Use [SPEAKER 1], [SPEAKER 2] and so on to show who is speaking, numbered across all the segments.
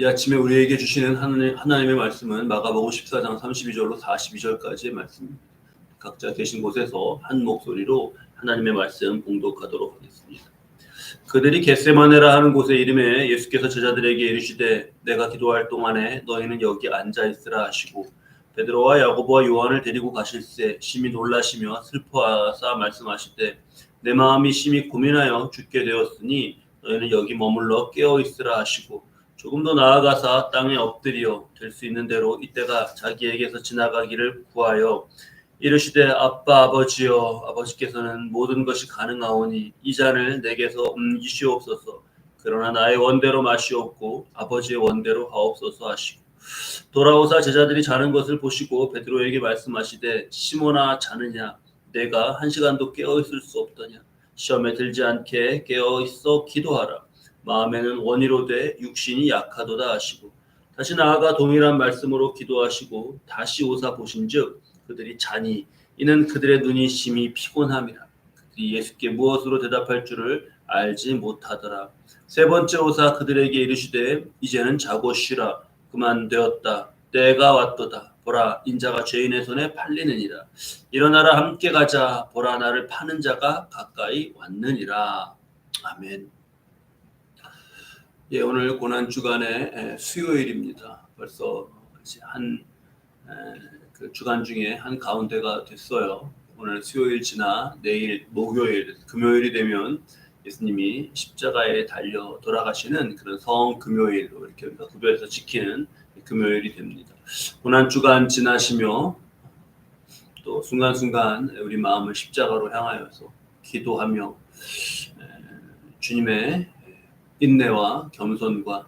[SPEAKER 1] 이 아침에 우리에게 주시는 하나님, 하나님 의 말씀은 마가복음 14장 32절로 42절까지의 말씀입니다. 각자 계신 곳에서 한 목소리로 하나님의 말씀 봉독하도록 하겠습니다. 그들이 겟세마네라 하는 곳에 이름에 예수께서 제자들에게 이르시되 내가 기도할 동안에 너희는 여기 앉아 있으라 하시고 베드로와 야고보와 요한을 데리고 가실새 심히 놀라시며 슬퍼하사 말씀하시되 내 마음이 심히 고민하여 죽게 되었으니 너희는 여기 머물러 깨어 있으라 하시고 조금 더 나아가사 땅에 엎드려 될수 있는 대로 이때가 자기에게서 지나가기를 구하여 이르시되 아빠 아버지여 아버지께서는 모든 것이 가능하오니 이 잔을 내게서 옮기시옵소서. 그러나 나의 원대로 마시옵고 아버지의 원대로 하옵소서 하시고. 돌아오사 제자들이 자는 것을 보시고 베드로에게 말씀하시되 시몬아 자느냐? 내가 한 시간도 깨어 있을 수 없더냐? 시험에 들지 않게 깨어 있어 기도하라 마음에는 원이로되 육신이 약하도다 하시고 다시 나아가 동일한 말씀으로 기도하시고 다시 오사 보신즉 그들이 자니 이는 그들의 눈이 심히 피곤함이라. 그들이 예수께 무엇으로 대답할 줄을 알지 못하더라. 세 번째 오사 그들에게 이르시되 이제는 자고 쉬라. 그만 되었다. 때가 왔도다. 보라 인자가 죄인의 손에 팔리느니라. 일어나라 함께 가자. 보라 나를 파는 자가 가까이 왔느니라. 아멘 예, 오늘 고난 주간의 수요일입니다. 벌써 한 그 주간 중에 한 가운데가 됐어요. 오늘 수요일 지나 내일 목요일, 금요일이 되면 예수님이 십자가에 달려 돌아가시는 그런 성 금요일로 이렇게 우리가 구별해서 지키는 금요일이 됩니다. 고난 주간 지나시며 또 순간순간 우리 마음을 십자가로 향하여서 기도하며 주님의 인내와 겸손과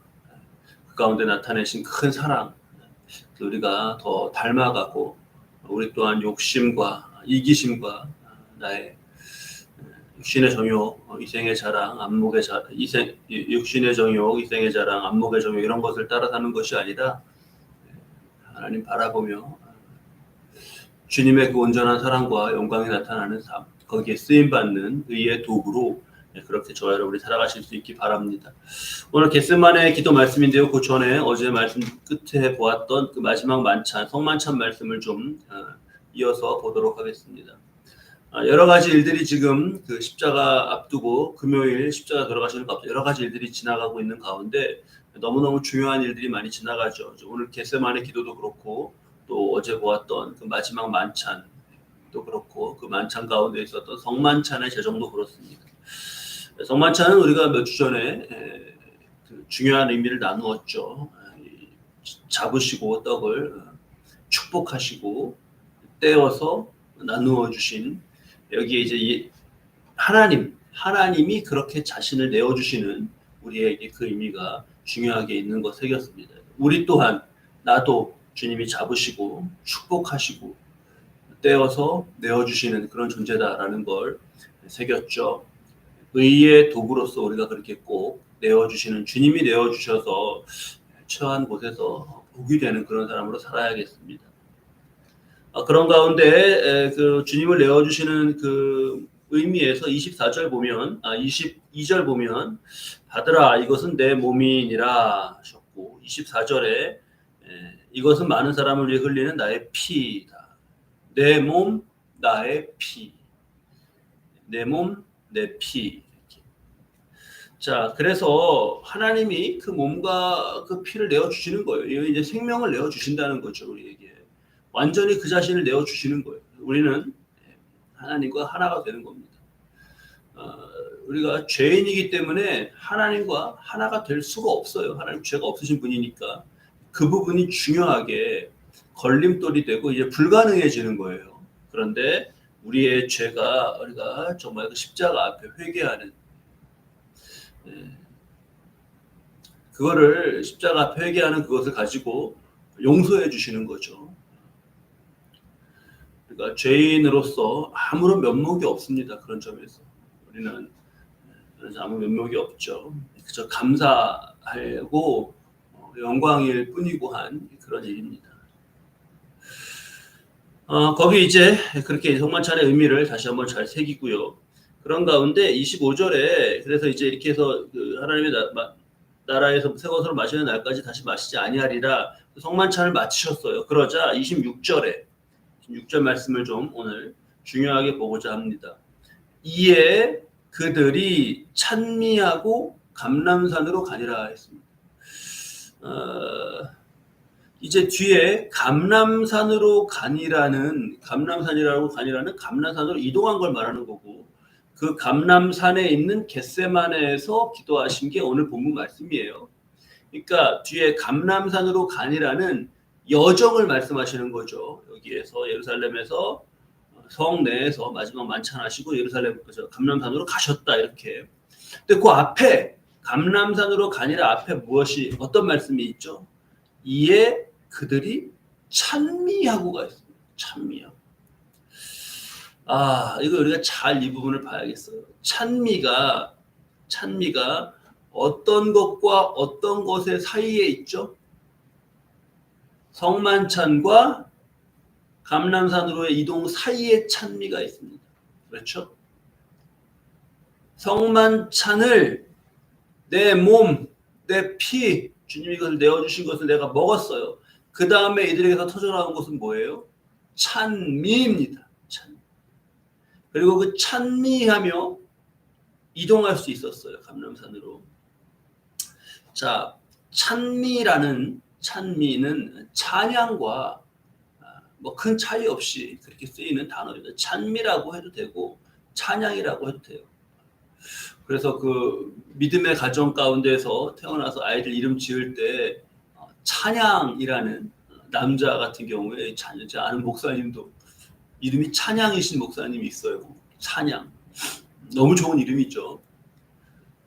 [SPEAKER 1] 그 가운데 나타내신 큰 사랑 우리가 더 닮아가고 우리 또한 욕심과 이기심과 나의 육신의 정욕, 이생의 자랑, 안목의 자, 이생, 육신의 정욕, 이생의 자랑, 안목의 정욕 이런 것을 따라가는 것이 아니라 하나님 바라보며 주님의 그 온전한 사랑과 영광이 나타나는 삶, 거기에 쓰임 받는 의의 도구로 네, 그렇게 저와 여러분이 살아가실 수 있기 바랍니다. 오늘 게스만의 기도 말씀인데요. 그 전에 어제 말씀 끝에 보았던 그 마지막 만찬, 성만찬 말씀을 좀 어, 이어서 보도록 하겠습니다. 아, 여러 가지 일들이 지금 그 십자가 앞두고 금요일 십자가 돌아가시는 가운데 여러 가지 일들이 지나가고 있는 가운데 너무너무 중요한 일들이 많이 지나가죠. 오늘 게스만의 기도도 그렇고 또 어제 보았던 그 마지막 만찬 도 그렇고 그 만찬 가운데 있었던 성만찬의 제정도 그렇습니다. 성만찬은 우리가 몇 주 전에 그 중요한 의미를 나누었죠. 잡으시고 떡을 어, 축복하시고 떼어서 나누어 주신 여기에 이제 하나님 하나님이 그렇게 자신을 내어 주시는 우리에게 그 의미가 중요하게 있는 것 새겼습니다. 우리 또한 나도 주님이 잡으시고 축복하시고 떼어서 내어 주시는 그런 존재다라는 걸 새겼죠. 의의 도구로서 우리가 그렇게 꼭 내어주시는 주님이 내어주셔서 처한 곳에서 복이 되는 그런 사람으로 살아야겠습니다. 아, 그런 가운데 그 주님을 내어주시는 그 의미에서 24절 보면 아 22절 보면 받으라 이것은 내 몸이니라 하셨고 24절에 이것은 많은 사람을 위해 흘리는 나의 피다. 내 몸 나의 피. 내 몸 내 피. 자, 그래서 하나님이 그 몸과 그 피를 내어 주시는 거예요. 이제 생명을 내어 주신다는 거죠, 우리에게. 완전히 그 자신을 내어 주시는 거예요. 우리는 하나님과 하나가 되는 겁니다. 어, 우리가 죄인이기 때문에 하나님과 하나가 될 수가 없어요. 하나님 죄가 없으신 분이니까 그 부분이 중요하게 걸림돌이 되고 이제 불가능해지는 거예요. 그런데 우리의 죄가 우리가 정말 그 십자가 앞에 회개하는 예. 그거를 십자가 앞에 회개하는 그것을 가지고 용서해 주시는 거죠. 그러니까 죄인으로서 아무런 면목이 없습니다. 그런 점에서 우리는 아무 면목이 없죠. 그저 감사하고 영광일 뿐이고 한 그런 일입니다. 어, 거기 이제 그렇게 성만찬의 의미를 다시 한번 잘 새기고요. 그런 가운데 25절에 그래서 이제 이렇게 해서 그 하나님의 나, 나라에서 새 것으로 마시는 날까지 다시 마시지 아니하리라 성만찬을 마치셨어요. 그러자 26절에 26절 말씀을 좀 오늘 중요하게 보고자 합니다. 이에 그들이 찬미하고 감람산으로 가니라 했습니다. 어, 이제 뒤에 감람산으로 가니라는 감람산이라고 가니라는 감람산으로 이동한 걸 말하는 거고 그 감람산에 있는 겟세마네에서 기도하신 게 오늘 본문 말씀이에요. 그러니까 뒤에 감람산으로 가니라는 여정을 말씀하시는 거죠. 여기에서 예루살렘에서 성 내에서 마지막 만찬하시고 예루살렘 그죠 감람산으로 가셨다 이렇게. 근데 그 앞에 감람산으로 가니라 앞에 무엇이 어떤 말씀이 있죠? 이에 그들이 찬미하고가 있습니다. 찬미하고. 아 이거 우리가 잘 이 부분을 봐야겠어요. 찬미가 찬미가 어떤 것과 어떤 것의 사이에 있죠? 성만찬과 감람산으로의 이동 사이에 찬미가 있습니다. 그렇죠? 성만찬을 내 몸, 내 피, 주님이 이것을 내어주신 것을 내가 먹었어요. 그 다음에 이들에게서 터져나온 것은 뭐예요? 찬미입니다. 찬미. 그리고 그 찬미하며 이동할 수 있었어요. 감람산으로. 자, 찬미라는 찬미는 찬양과 뭐 큰 차이 없이 그렇게 쓰이는 단어입니다. 찬미라고 해도 되고 찬양이라고 해도 돼요. 그래서 그 믿음의 가정 가운데서 태어나서 아이들 이름 지을 때 어, 찬양이라는 남자 같은 경우에 제 아는 목사님도 이름이 찬양이신 목사님이 있어요. 찬양. 너무 좋은 이름이죠.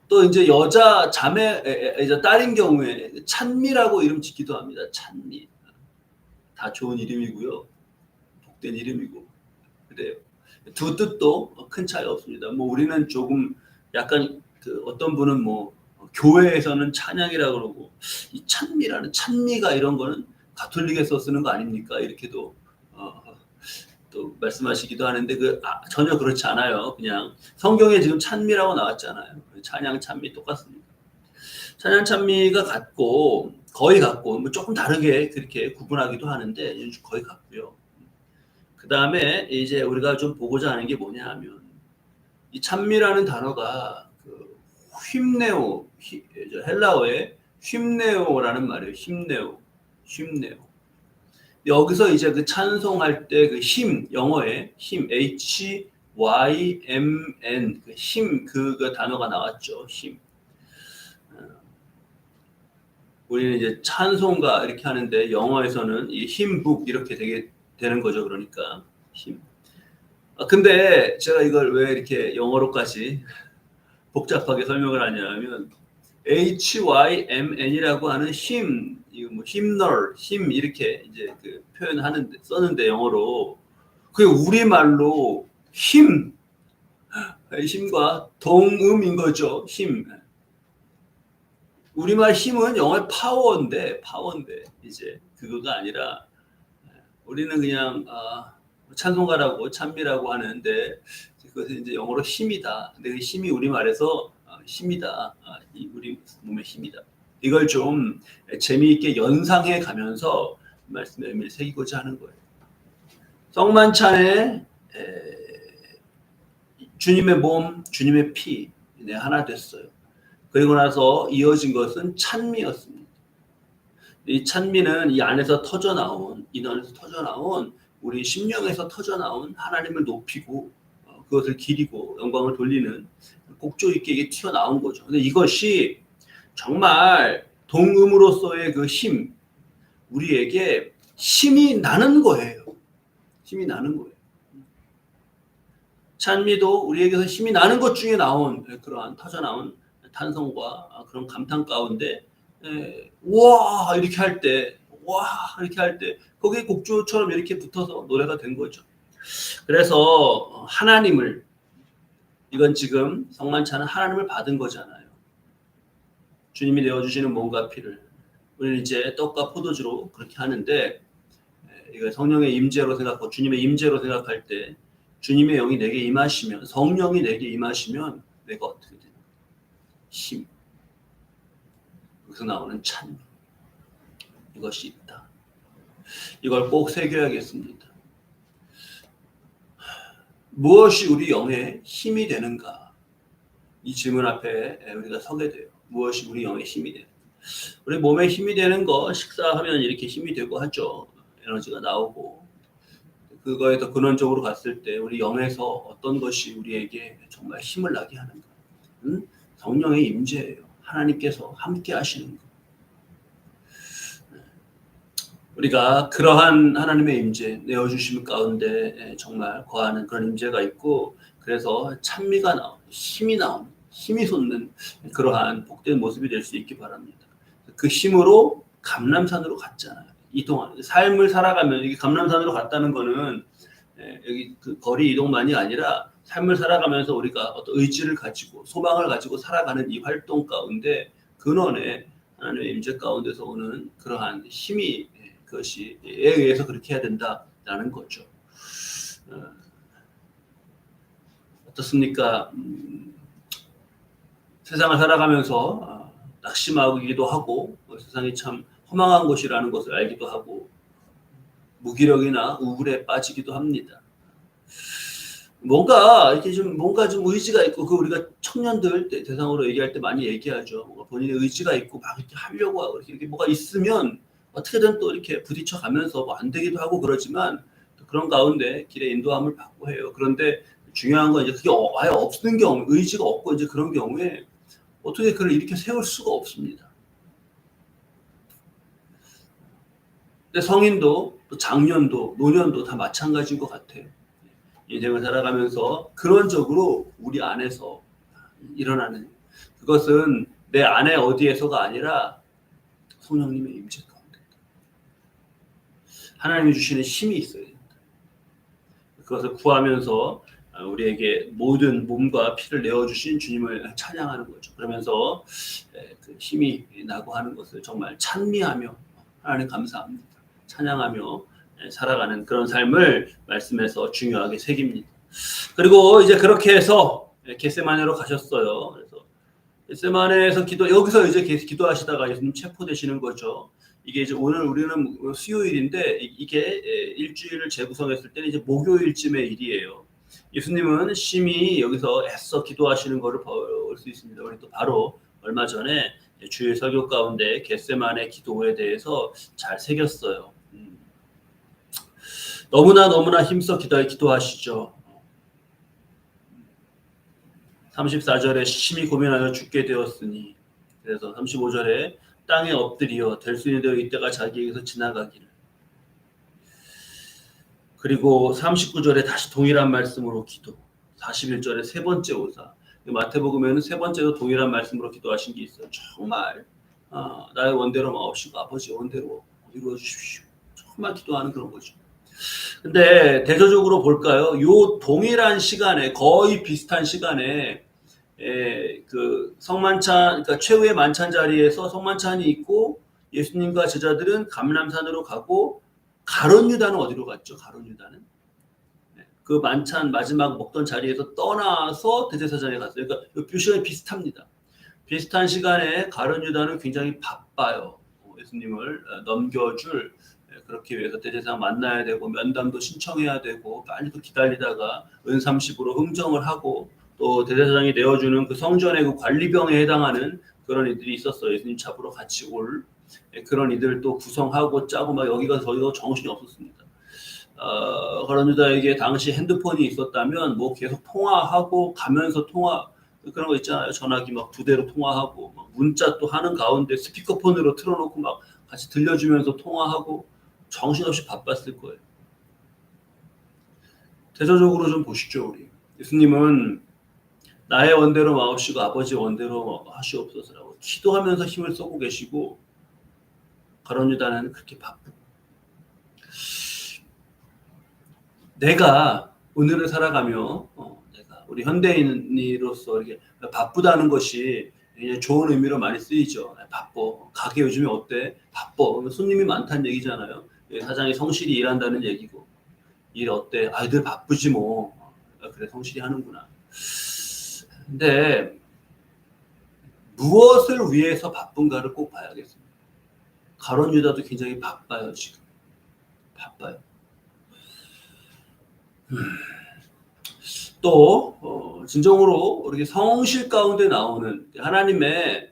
[SPEAKER 1] 또 이제 여자 자매 이제 딸인 경우에 찬미라고 이름 짓기도 합니다. 찬미. 다 좋은 이름이고요. 복된 이름이고. 그래요. 두 뜻도 큰 차이 없습니다. 뭐 우리는 조금 약간 그 어떤 분은 뭐 교회에서는 찬양이라 그러고 이 찬미라는 찬미가 이런 거는 가톨릭에서 쓰는 거 아닙니까? 이렇게도 어, 또 말씀하시기도 하는데 그 아, 전혀 그렇지 않아요. 그냥 성경에 지금 찬미라고 나왔잖아요. 찬양 찬미 똑같습니다. 찬양 찬미가 같고 거의 같고 뭐 조금 다르게 그렇게 구분하기도 하는데 거의 같고요. 그 다음에 이제 우리가 좀 보고자 하는 게 뭐냐 하면 이 찬미라는 단어가 그 힘내오 헬라어의 힘내오라는 말이에요. 힘내오, 힘내오. 여기서 이제 그 찬송할 때 그 힘, 영어의 힘, H Y M N 그 힘, 그, 그 단어가 나왔죠. 힘. 어, 우리는 이제 찬송가 이렇게 하는데 영어에서는 이 힘북 이렇게 되게 되는 거죠. 그러니까 힘. 아, 근데 제가 이걸 왜 이렇게 영어로까지 복잡하게 설명을 하냐면 HYMN이라고 하는 힘, 이거 뭐 힘널, 힘 이렇게 이제 그 표현하는데 썼는데 영어로 그게 우리 말로 힘, 힘과 동음인 거죠. 힘. 우리말 힘은 영어의 파워인데 파워인데 이제 그거가 아니라 우리는 그냥 아, 찬송가라고 찬미라고 하는데 그것은 이제 영어로 힘이다. 근데 그 힘이 우리 말에서 아, 힘이다. 아, 우리 몸의 힘이다. 이걸 좀 재미있게 연상해 가면서 말씀의 의미를 새기고자 하는 거예요. 성만찬에 주님의 몸, 주님의 피 네, 하나 됐어요. 그리고 나서 이어진 것은 찬미였습니다. 이 찬미는 이 안에서 터져 나온 이 안에서 터져 나온 우리 심령에서 터져 나온 하나님을 높이고 어, 그것을 기리고 영광을 돌리는 곡조 있게 이게 튀어나온 거죠. 근데 이것이 정말 동음으로서의 그 힘, 우리에게 힘이 나는 거예요. 힘이 나는 거예요. 찬미도 우리에게서 힘이 나는 것 중에 나온 그러한 터져 나온 탄성과 그런 감탄 가운데 와 이렇게 할 때, 와 이렇게 할 때 거기에 곡조처럼 이렇게 붙어서 노래가 된 거죠. 그래서 하나님을 이건 지금 성만찬은 하나님을 받은 거잖아요. 주님이 내어주시는 몸과 피를 우리는 이제 떡과 포도주로 그렇게 하는데 이거 성령의 임재로 생각하고 주님의 임재로 생각할 때 주님의 영이 내게 임하시면 성령이 내게 임하시면 내가 어떻게 되는 힘 여기서 나오는 찬미 이것이 있다. 이걸 꼭 새겨야겠습니다. 무엇이 우리 영의 힘이 되는가? 이 질문 앞에 우리가 서게 돼요. 무엇이 우리 영의 힘이 되는가? 우리 몸에 힘이 되는 거 식사하면 이렇게 힘이 되고 하죠. 에너지가 나오고 그거에 더 근원적으로 갔을 때 우리 영에서 어떤 것이 우리에게 정말 힘을 나게 하는가? 응? 성령의 임재예요. 하나님께서 함께 하시는 것. 우리가 그러한 하나님의 임재 내어주심 가운데 정말 거하는 그런 임재가 있고 그래서 찬미가 나오는 힘이 나오는 힘이 솟는 그러한 복된 모습이 될 수 있기 바랍니다. 그 힘으로 감남산으로 갔잖아요. 이동하는 삶을 살아가면 이게 감남산으로 갔다는 거는 여기 그 거리 이동만이 아니라 삶을 살아가면서 우리가 어떤 의지를 가지고 소망을 가지고 살아가는 이 활동 가운데 근원에 하나님의 임재 가운데서 오는 그러한 힘이 그 것이 에 의해서 그렇게 해야 된다라는 거죠. 어, 떻습니까 음, 세상을 살아가면서 어, 낙심하기도 하고 어, 세상이 참 허망한 곳이라는 것을 알기도 하고 무기력이나 우울에 빠지기도 합니다. 뭔가 이렇게 좀 뭔가 좀 의지가 있고 그 우리가 청년들 대상으로 얘기할 때 많이 얘기하죠. 뭔가 본인의 의지가 있고 막 이렇게 하려고 하고 이렇게 뭐가 있으면 어떻게든 또 이렇게 부딪혀 가면서 뭐 안 되기도 하고 그러지만 그런 가운데 길에 인도함을 받고 해요. 그런데 중요한 건 이제 그게 어, 아예 없는 경우, 의지가 없고 이제 그런 경우에 어떻게 그를 이렇게 세울 수가 없습니다. 근데 성인도 또 장년도 노년도 다 마찬가지인 것 같아요. 인생을 살아가면서 근원적으로 우리 안에서 일어나는 그것은 내 안에 어디에서가 아니라 성령님의 임재 하나님이 주시는 힘이 있어야 된다. 그것을 구하면서 우리에게 모든 몸과 피를 내어주신 주님을 찬양하는 거죠. 그러면서 그 힘이 나고 하는 것을 정말 찬미하며 하나님 감사합니다. 찬양하며 살아가는 그런 삶을 말씀에서 중요하게 새깁니다. 그리고 이제 그렇게 해서 겟세마네로 가셨어요. 그래서 겟세마네에서 기도 여기서 이제 기도하시다가 예수님 체포되시는 거죠. 이게 이제 오늘 우리는 수요일인데 이게 일주일을 재구성했을 때는 이제 목요일쯤의 일이에요. 예수님은 심히 여기서 애써 기도하시는 것을 볼 수 있습니다. 우리 또 바로 얼마 전에 주일 설교 가운데 겟세만의 기도에 대해서 잘 새겼어요. 너무나 너무나 힘써 기도, 기도하시죠. 34절에 심히 고민하여 죽게 되었으니 그래서 35절에 땅에 엎드리어 될수 있는 대로 이때가 자기에게서 지나가기를 그리고 39절에 다시 동일한 말씀으로 기도 41절에 세 번째 오사 마태복음에는 세 번째도 동일한 말씀으로 기도하신 게 있어요. 정말 어, 나의 원대로 마옵시고 아버지 원대로 이루어 주십시오. 정말 기도하는 그런 거죠. 근데 대조적으로 볼까요? 요 동일한 시간에 거의 비슷한 시간에 에, 그 성만찬 그러니까 최후의 만찬 자리에서 성만찬이 있고 예수님과 제자들은 감람산으로 가고 가론 유다는 어디로 갔죠? 가론 유다는 네, 그 만찬 마지막 먹던 자리에서 떠나서 대제사장에 갔어요. 그러니까 뷰시가 비슷합니다. 비슷한 시간에 가론 유다는 굉장히 바빠요. 예수님을 어, 넘겨줄 그렇게 위해서 대제사장 만나야 되고 면담도 신청해야 되고 빨리 또 기다리다가 은삼십으로 흥정을 하고 또 대제사장이 내어주는 그 성전의 그 관리병에 해당하는 그런 이들이 있었어요. 예수님 잡으러 같이 올 예, 그런 이들 또 구성하고 짜고 막 여기가 저기가 정신이 없었습니다. 어, 그런 유다에게 당시 핸드폰이 있었다면 뭐 계속 통화하고 가면서 통화 그런 거 있잖아요. 전화기 막 두 대로 통화하고 막 문자 또 하는 가운데 스피커폰으로 틀어놓고 막 같이 들려주면서 통화하고 정신없이 바빴을 거예요. 대조적으로 좀 보시죠, 우리. 예수님은 나의 원대로 마옵시고 아버지 원대로 하시옵소서라고 기도하면서 힘을 쏟고 계시고 가론 유다는 그렇게 바쁘고 내가 오늘을 살아가며 어, 내가 우리 현대인으로서 이렇게 바쁘다는 것이 좋은 의미로 많이 쓰이죠. 바빠. 가게 요즘에 어때? 바빠. 손님이 많다는 얘기잖아요. 예, 사장이 성실히 일한다는 얘기고 일 어때? 아이들 바쁘지 뭐 아, 그래 성실히 하는구나. 근데 무엇을 위해서 바쁜가를 꼭 봐야겠습니다. 가론 유다도 굉장히 바빠요 지금. 바빠요. 음. 또 어, 진정으로 이렇게 성실 가운데 나오는 하나님의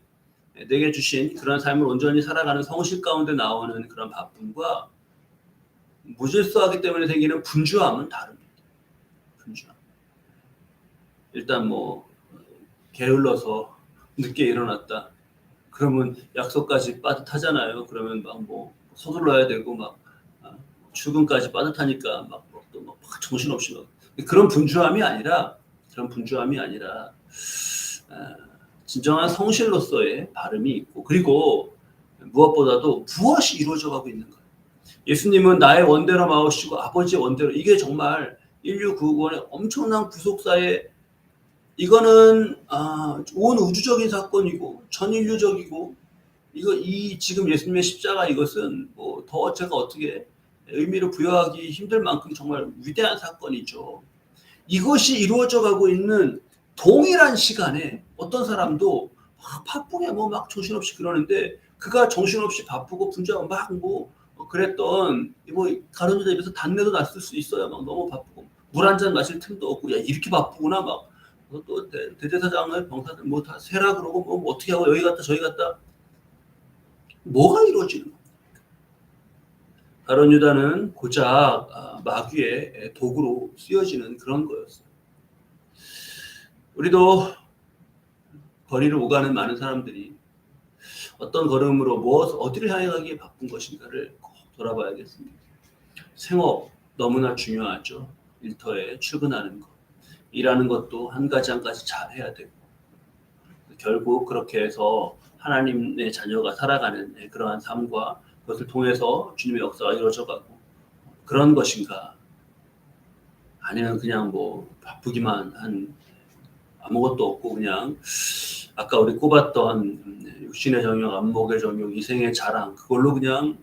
[SPEAKER 1] 내게 주신 그런 삶을 온전히 살아가는 성실 가운데 나오는 그런 바쁨과 무질서하기 때문에 생기는 분주함은 다릅니다. 분주함. 일단 뭐 게을러서 늦게 일어났다. 그러면 약속까지 빠듯하잖아요. 그러면 막 뭐 서둘러야 되고 막 아, 출근까지 빠듯하니까 막또막 정신없이 막 그런 분주함이 아니라 그런 분주함이 아니라 아, 진정한 성실로서의 발음이 있고 그리고 무엇보다도 무엇이 이루어져 가고 있는 거예요. 예수님은 나의 원대로 마오시고 아버지의 원대로 이게 정말 인류 구원의 엄청난 구속사의 이거는 아, 온 우주적인 사건이고 전인류적이고 이거 이 지금 예수님의 십자가 이것은 뭐 더 제가 어떻게 의미를 부여하기 힘들 만큼 정말 위대한 사건이죠. 이것이 이루어져 가고 있는 동일한 시간에 어떤 사람도 막 바쁘게 뭐 막 정신없이 그러는데 그가 정신없이 바쁘고 분주하고 막 뭐 그랬던 뭐 가론유다 입에서 단내도 났을 수 있어요. 막 너무 바쁘고 물 한 잔 마실 틈도 없고 야 이렇게 바쁘구나 막 또 대제사장을 병사들 뭐다 세라 그러고 뭐, 뭐 어떻게 하고 여기 갔다 저기 갔다 뭐가 이루어지는 겁니까? 가론 유다는 고작 아, 마귀의 도구로 쓰여지는 그런 거였어요. 우리도 거리를 오가는 많은 사람들이 어떤 걸음으로 무엇 어디를 향해 가기에 바쁜 것인가를 꼭 돌아봐야겠습니다. 생업 너무나 중요하죠. 일터에 출근하는 것. 일하는 것도 한 가지 한 가지 잘 해야 되고 결국 그렇게 해서 하나님의 자녀가 살아가는 그러한 삶과 그것을 통해서 주님의 역사가 이루어져 가고 그런 것인가? 아니면 그냥 뭐 바쁘기만 한 아무것도 없고 그냥 아까 우리 꼽았던 육신의 정욕, 안목의 정욕, 이생의 자랑 그걸로 그냥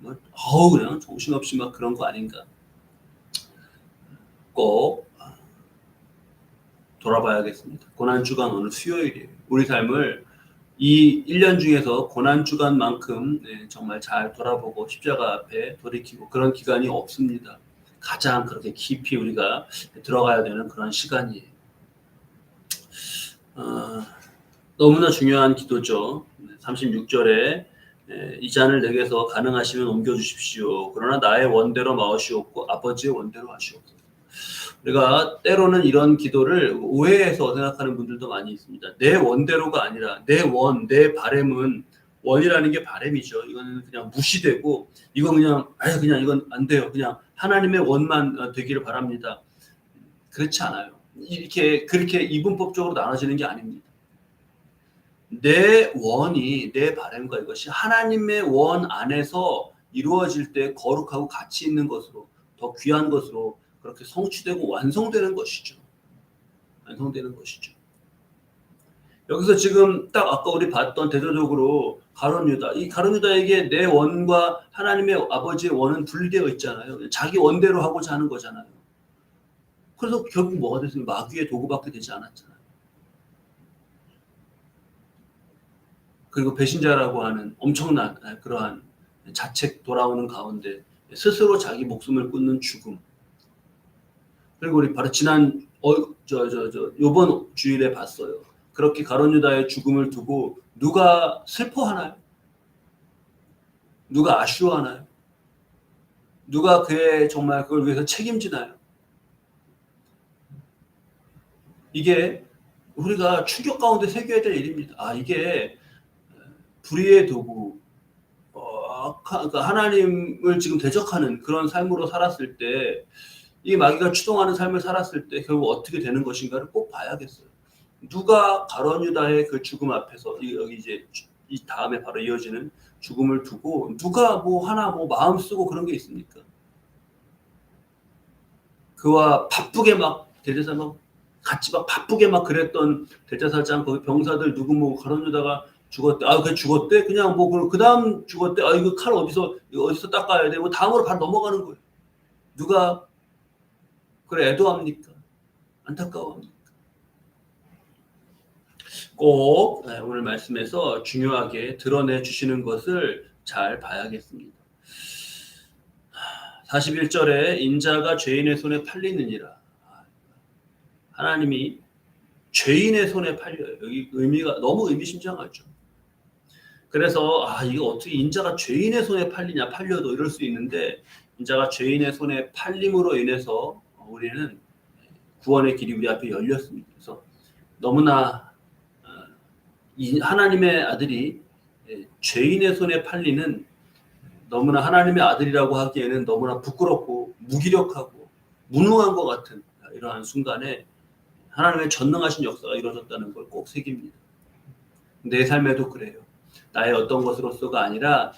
[SPEAKER 1] 뭐 어우 그냥 정신없이 막 그런 거 아닌가? 꼭 돌아봐야겠습니다. 고난주간 오늘 수요일이에요. 우리 삶을 이 1년 중에서 고난주간만큼 네, 정말 잘 돌아보고 십자가 앞에 돌이키고 그런 기간이 없습니다. 가장 그렇게 깊이 우리가 들어가야 되는 그런 시간이에요. 어, 너무나 중요한 기도죠. 36절에 이 잔을 내게서 가능하시면 옮겨주십시오. 그러나 나의 원대로 마으시옵고 아버지의 원대로 하시옵소서. 우리가 때로는 이런 기도를 오해해서 생각하는 분들도 많이 있습니다. 내 원대로가 아니라 내 원, 내 바램은 원이라는 게 바램이죠. 이거는 그냥 무시되고 이건 그냥 아 그냥 이건 안 돼요. 그냥 하나님의 원만 되기를 바랍니다. 그렇지 않아요. 이렇게 그렇게 이분법적으로 나눠지는 게 아닙니다. 내 원이 내 바램과 이것이 하나님의 원 안에서 이루어질 때 거룩하고 가치 있는 것으로 더 귀한 것으로 그렇게 성취되고 완성되는 것이죠. 완성되는 것이죠. 여기서 지금 딱 아까 우리 봤던 대조적으로 가론 유다 이 가론 유다에게 내 원과 하나님의 아버지의 원은 분리되어 있잖아요. 자기 원대로 하고자 하는 거잖아요. 그래서 결국 뭐가 됐습니까? 마귀의 도구밖에 되지 않았잖아요. 그리고 배신자라고 하는 엄청난 그러한 자책 돌아오는 가운데 스스로 자기 목숨을 끊는 죽음 그리고 우리 바로 지난 어, 저, 저, 저, 요번 주일에 봤어요. 그렇게 가론 유다의 죽음을 두고 누가 슬퍼하나요? 누가 아쉬워하나요? 누가 그의 정말 그걸 위해서 책임지나요? 이게 우리가 충격 가운데 새겨야 될 일입니다. 아, 이게 불의의 도구, 어, 그러니까 하나님을 지금 대적하는 그런 삶으로 살았을 때 이 마귀가 추동하는 삶을 살았을 때 결국 어떻게 되는 것인가를 꼭 봐야겠어요. 누가 가론 유다의 그 죽음 앞에서 여기 이제 이 다음에 바로 이어지는 죽음을 두고 누가 뭐 하나 뭐 마음 쓰고 그런 게 있습니까? 그와 바쁘게 막 대제사 막 같이 막 바쁘게 막 그랬던 대제사장 거기 병사들 누구 뭐 가론 유다가 죽었대. 아, 그 죽었대? 그냥 뭐, 그 다음 죽었대. 아, 이거 칼 어디서, 어디서 닦아야 돼? 뭐 다음으로 바로 넘어가는 거예요. 누가 그래 애도합니까? 안타까워합니까? 꼭 예, 오늘 말씀에서 중요하게 드러내 주시는 것을 잘 봐야겠습니다. 41절에 인자가 죄인의 손에 팔리느니라. 하나님이 죄인의 손에 팔려요. 여기 의미가 너무 의미심장하죠. 그래서 아 이거 어떻게 인자가 죄인의 손에 팔리냐 팔려도 이럴 수 있는데 인자가 죄인의 손에 팔림으로 인해서 우리는 구원의 길이 우리 앞에 열렸습니다. 그래서 너무나 어, 이 하나님의 아들이 예, 죄인의 손에 팔리는 너무나 하나님의 아들이라고 하기에는 너무나 부끄럽고 무기력하고 무능한 것 같은 이러한 순간에 하나님의 전능하신 역사가 이루어졌다는 걸 꼭 새깁니다. 내 삶에도 그래요. 나의 어떤 것으로서가 아니라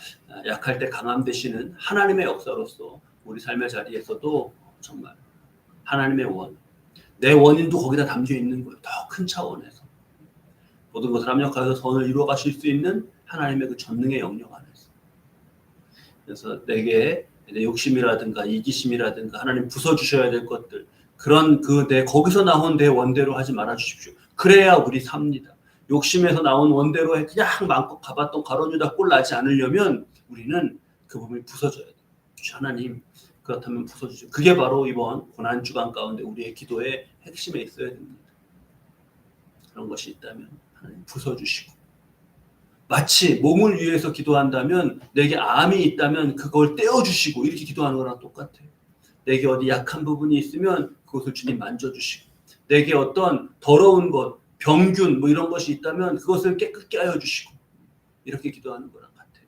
[SPEAKER 1] 약할 때 강함 되시는 하나님의 역사로서 우리 삶의 자리에서도 정말 하나님의 원, 내 원인도 거기다 담겨 있는 거예요. 더 큰 차원에서 모든 것을 합력하여서 선을 이루어 가실 수 있는 하나님의 그 전능의 영역 안에서. 그래서 내게 내 욕심이라든가 이기심이라든가 하나님 부숴 주셔야 될 것들 그런 그 내 거기서 나온 내 원대로 하지 말아 주십시오. 그래야 우리 삽니다. 욕심에서 나온 원대로 그냥 마음껏 가봤던 가로주다 꼴 나지 않으려면 우리는 그 부분이 부서져야 돼요. 하나님 그렇다면 부서주죠. 그게 바로 이번 고난 주간 가운데 우리의 기도의 핵심에 있어야 됩니다. 그런 것이 있다면 하나님 부서주시고 마치 몸을 위해서 기도한다면 내게 암이 있다면 그걸 떼어주시고 이렇게 기도하는 거랑 똑같아요. 내게 어디 약한 부분이 있으면 그것을 주님 만져주시고 내게 어떤 더러운 것, 병균 뭐 이런 것이 있다면 그것을 깨끗게 하여 주시고 이렇게 기도하는 거랑 같아요.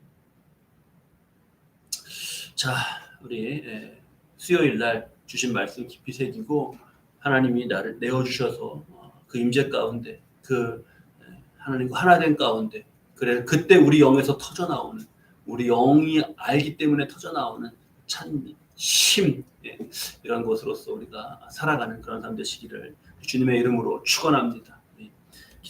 [SPEAKER 1] 자, 우리 예, 수요일 날 주신 말씀 깊이 새기고 하나님이 나를 내어 주셔서 어, 그 임재 가운데 그 예, 하나님과 하나 된 가운데 그래 그때 우리 영에서 터져 나오는 우리 영이 알기 때문에 터져 나오는 찬미, 힘 예, 이런 것으로서 우리가 살아가는 그런 삶 되시기를 주님의 이름으로 축원합니다.